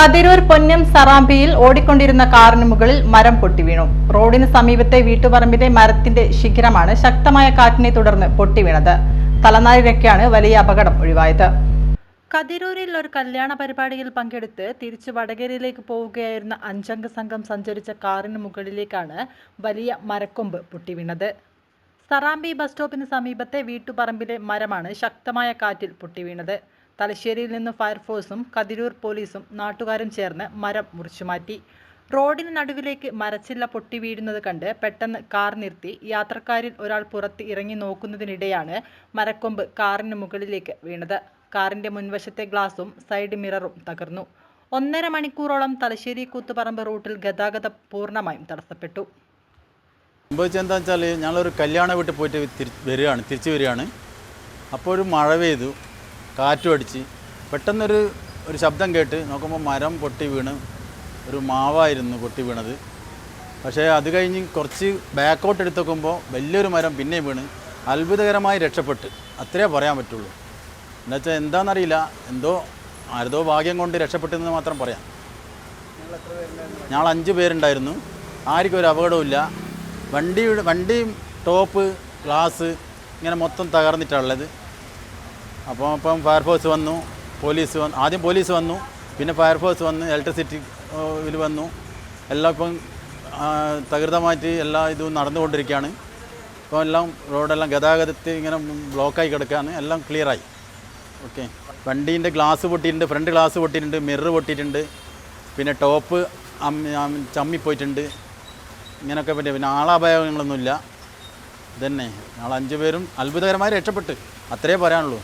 കതിരൂർ പൊന്നം സറാമ്പിയിൽ ഓടിക്കൊണ്ടിരുന്ന കാറിന് മുകളിൽ മരം പൊട്ടി വീണു. റോഡിന് സമീപത്തെ വീട്ടുപറമ്പിലെ മരത്തിന്റെ ശിഖരമാണ് ശക്തമായ കാറ്റിനെ തുടർന്ന് പൊട്ടി വീണത്. വലിയ അപകടം ഒഴിവായത്. കതിരൂരിൽ ഒരു കല്യാണ പരിപാടിയിൽ പങ്കെടുത്ത് തിരിച്ചു വടകരയിലേക്ക് പോവുകയായിരുന്ന അഞ്ചംഗ സംഘം സഞ്ചരിച്ച കാറിന് മുകളിലേക്കാണ് വലിയ മരക്കൊമ്പ് പൊട്ടി വീണത്. സറാമ്പി ബസ് സ്റ്റോപ്പിന് സമീപത്തെ വീട്ടുപറമ്പിലെ മരമാണ് ശക്തമായ കാറ്റിൽ പൊട്ടി വീണത്. തലശ്ശേരിയിൽ നിന്ന് ഫയർഫോഴ്സും കതിരൂർ പോലീസും നാട്ടുകാരും ചേർന്ന് മരം മുറിച്ചുമാറ്റി റോഡിന് നടുവിലേക്ക് മരച്ചില്ല പൊട്ടി വീഴുന്നത് കണ്ട് പെട്ടെന്ന് കാർ നിർത്തി. യാത്രക്കാരിൽ ഒരാൾ പുറത്ത് ഇറങ്ങി നോക്കുന്നതിനിടെയാണ് മരക്കൊമ്പ് കാറിന് മുകളിലേക്ക് വീണത്. കാറിന്റെ മുൻവശത്തെ ഗ്ലാസും സൈഡ് മിററും തകർന്നു. ഒന്നര മണിക്കൂറോളം തലശ്ശേരി കൂത്തുപറമ്പ് റൂട്ടിൽ ഗതാഗതം പൂർണമായും തടസ്സപ്പെട്ടു. സംഭവിച്ചെന്താ വെച്ചാൽ ഞങ്ങളൊരു കല്യാണ വീട്ടിൽ പോയിട്ട് വരികയാണ് തിരിച്ചു വരികയാണ്. അപ്പോൾ ഒരു മഴ പെയ്തു. കാറ്റും അടിച്ച് പെട്ടെന്നൊരു ഒരു ശബ്ദം കേട്ട് നോക്കുമ്പോൾ മരം പൊട്ടി വീണ് ഒരു മാവായിരുന്നു പൊട്ടി വീണത്. പക്ഷേ അത് കഴിഞ്ഞ് കുറച്ച് ബാക്കോട്ട് എടുത്ത് നോക്കുമ്പോൾ വലിയൊരു മരം പിന്നെയും വീണ് അത്ഭുതകരമായി രക്ഷപ്പെട്ട്. അത്രേ പറയാൻ പറ്റുള്ളൂ. എന്നുവെച്ചാൽ എന്താണെന്നറിയില്ല എന്തോ ആരതോ ഭാഗ്യം കൊണ്ട് രക്ഷപ്പെട്ടെന്ന് മാത്രം പറയാം. ഞങ്ങൾ അഞ്ച് പേരുണ്ടായിരുന്നു. ആർക്കും ഒരു അപകടവുമില്ല വണ്ടി വണ്ടിയും ടോപ്പ് ഗ്ലാസ് ഇങ്ങനെ മൊത്തം തകർന്നിട്ടുള്ളത് അപ്പോൾ ഇപ്പം ഫയർഫോഴ്സ് വന്നു പോലീസ് വന്നു ആദ്യം പോലീസ് വന്നു പിന്നെ ഫയർഫോഴ്സ് വന്നു ഇലക്ട്രിസിറ്റി ഇതിൽ വന്നു. എല്ലാം ഇപ്പം തകൃതമായിട്ട് എല്ലാ ഇതും നടന്നുകൊണ്ടിരിക്കുകയാണ്. ഇപ്പോൾ എല്ലാം റോഡെല്ലാം ഗതാഗതത്തിൽ ഇങ്ങനെ ബ്ലോക്കായി കിടക്കുകയാണ്. എല്ലാം ക്ലിയറായി. ഓക്കെ. വണ്ടീന്റെ ഗ്ലാസ് പൊട്ടിയിട്ടുണ്ട് ഫ്രണ്ട് ഗ്ലാസ് പൊട്ടിയിട്ടുണ്ട് മിറർ പൊട്ടിയിട്ടുണ്ട്. പിന്നെ ടോപ്പ് ചമ്മിപ്പോയിട്ടുണ്ട്. ഇങ്ങനെയൊക്കെ പറ്റിയ പിന്നെ ആളാഭയങ്ങളൊന്നുമില്ല ഇതന്നെ. ഞങ്ങൾ അഞ്ച് പേരും അത്ഭുതകരമായി രക്ഷപ്പെട്ട്. അത്രേ പറയാനുള്ളൂ.